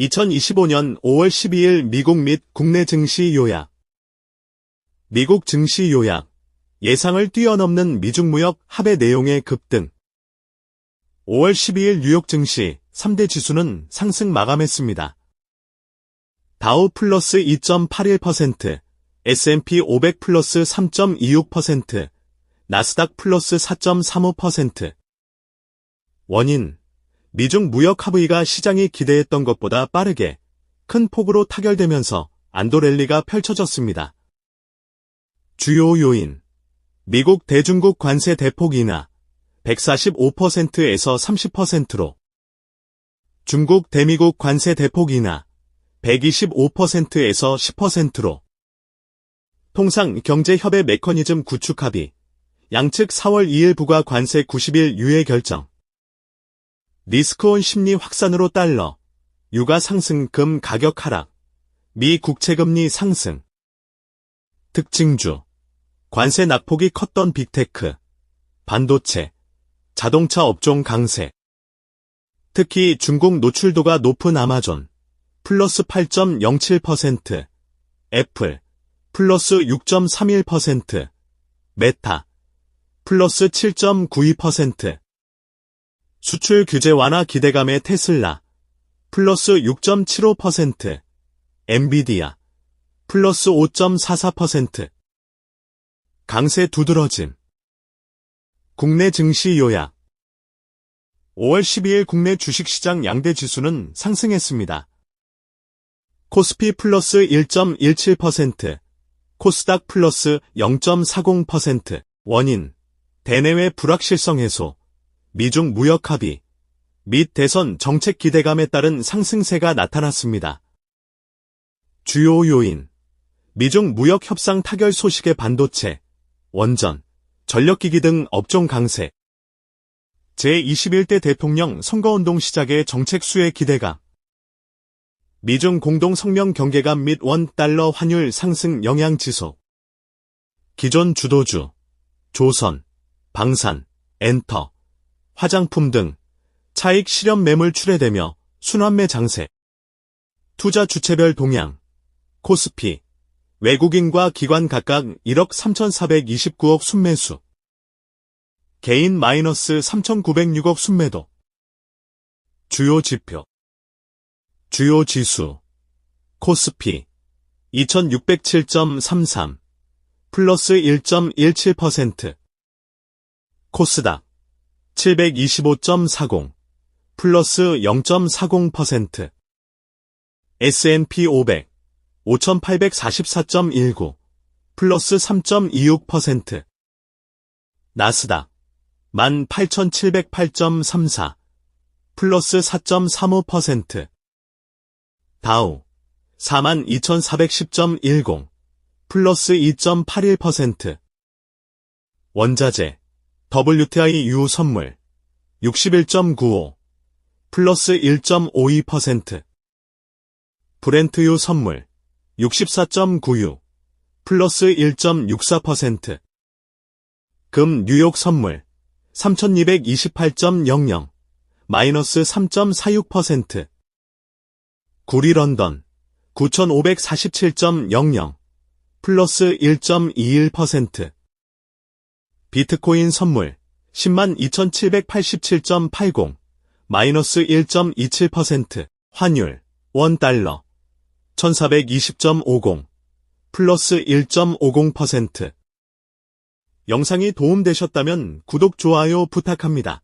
2025년 5월 12일 미국 및 국내 증시 요약. 미국 증시 요약. 예상을 뛰어넘는 미중 무역 합의 내용의 급등. 5월 12일 뉴욕 증시 3대 지수는 상승 마감했습니다. 다우 플러스 2.81%, S&P 500 플러스 3.26%, 나스닥 플러스 4.35%. 원인 미중 무역 합의가 시장이 기대했던 것보다 빠르게 큰 폭으로 타결되면서 안도 랠리가 펼쳐졌습니다. 주요 요인. 미국 대중국 관세 대폭 인하 145%에서 30%로 중국 대미국 관세 대폭 인하 125%에서 10%로. 통상 경제협의 메커니즘 구축 합의 양측 4월 2일 부과 관세 90일 유예 결정 리스크온 심리 확산으로 달러, 유가 상승 금 가격 하락, 미 국채금리 상승. 특징주. 관세 낙폭이 컸던 빅테크, 반도체, 자동차 업종 강세. 특히 중국 노출도가 높은 아마존, 플러스 8.07%, 애플, 플러스 6.31%, 메타, 플러스 7.92%, 수출 규제 완화 기대감의 테슬라 플러스 6.75%, 엔비디아 플러스 5.44%. 강세 두드러짐. 국내 증시 요약. 5월 12일 국내 주식시장 양대 지수는 상승했습니다. 코스피 플러스 1.17%, 코스닥 플러스 0.40%, 원인, 대내외 불확실성 해소, 미중 무역 합의 및 대선 정책 기대감에 따른 상승세가 나타났습니다. 주요 요인. 미중 무역 협상 타결 소식의 반도체, 원전, 전력기기 등 업종 강세. 제21대 대통령 선거운동 시작의 정책 수혜 기대감. 미중 공동 성명 경계감 및 원 달러 환율 상승 영향 지속. 기존 주도주 조선, 방산, 엔터, 화장품 등 차익 실현 매물 출회되며 순환매 장세. 투자 주체별 동향. 코스피. 외국인과 기관 각각 1억 3,429억 순매수. 개인 마이너스 3,906억 순매도. 주요 지표. 주요 지수. 코스피. 2607.33. 플러스 1.17%. 코스닥. 725.40 플러스 0.40% S&P 500 5844.19 플러스 3.26% 나스닥 18708.34 플러스 4.35% 다우 42,410.10 플러스 2.81% 원자재 WTI 유 선물 61.95 플러스 1.52% 브렌트유 선물 64.96 플러스 1.64%금 뉴욕 선물 3228.00 마이너스 3.46% 구리 런던 9547.00 플러스 1.21% 비트코인 선물 102,787.80 마이너스 1.27% 환율 원 달러 1420.50 플러스 1.50% 영상이 도움되셨다면 구독, 좋아요 부탁합니다.